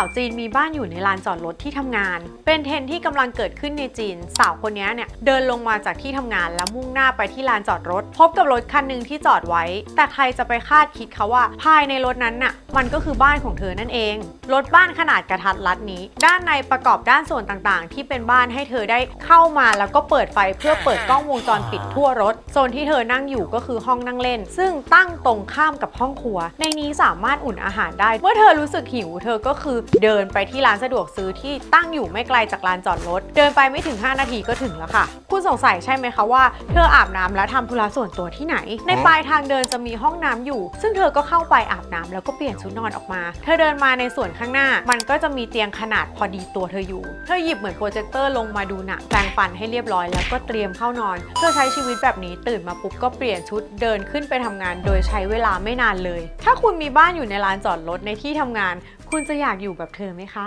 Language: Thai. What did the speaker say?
าวจีนมีบ้านอยู่ในลานจอดรถที่ทำงาน เป็นเทรนที่กำลังเกิดขึ้นในจีน สาวคนนี้เนี่ยเดินลงมาจากที่ทำงานแล้วมุ่งหน้าไปที่ลานจอดรถ พบกับรถคันหนึ่งที่จอดไว้ แต่ใครจะไปคาดคิดคะว่า ภายในรถนั้นน่ะมันก็คือบ้านของเธอนั่นเอง รถบ้านขนาดกระทัดรัดนี้ ด้านในประกอบด้านส่วนต่างๆ ที่เป็นบ้านให้เธอได้เข้ามาแล้วก็เปิดไฟเพื่อเปิดกล้องวงจรปิดทั่วรถโซนที่เธอนั่งอยู่ก็คือห้องนั่งเล่น ซึ่งตั้งตรงข้ามกับห้องครัว ในนี้สามารถอุ่นอาหารได้ เมื่อเธอรู้สึกหิว เธอก็คือเดินไปที่ร้านสะดวกซื้อที่ตั้งอยู่ไม่ไกลจากลานจอดรถ เดินไปไม่ถึง 5 นาทีก็ถึงแล้วค่ะ คุณสงสัยใช่ไหมคะว่าเธออาบน้ำและทำธุระส่วนตัวที่ไหน ในปลายทางเดินจะมีห้องน้ำอยู่ ซึ่งเธอก็เข้าไปอาบน้ำแล้วก็เปลี่ยนชุดนอนออกมา เธอเดินมาในส่วนข้างหน้า มันก็จะมีเตียงขนาดพอดีตัวเธออยู่ เธอหยิบเหมือนโปรเจคเตอร์ลงมาดูหนังแปรงฟันให้เรียบร้อยแล้วก็เตรียมเข้านอน เธอใช้ชีวิตแบบนี้ตื่นมาปุ๊บก็เปลี่ยนชุดเดินขึ้นไปทำงาน โดยใช้เวลาไม่นานเลย ถ้าคุณมีบ้านอยู่ในลานจอดรถในที่ทำงาน คุณจะอยากอยู่แบบเธอไหมคะ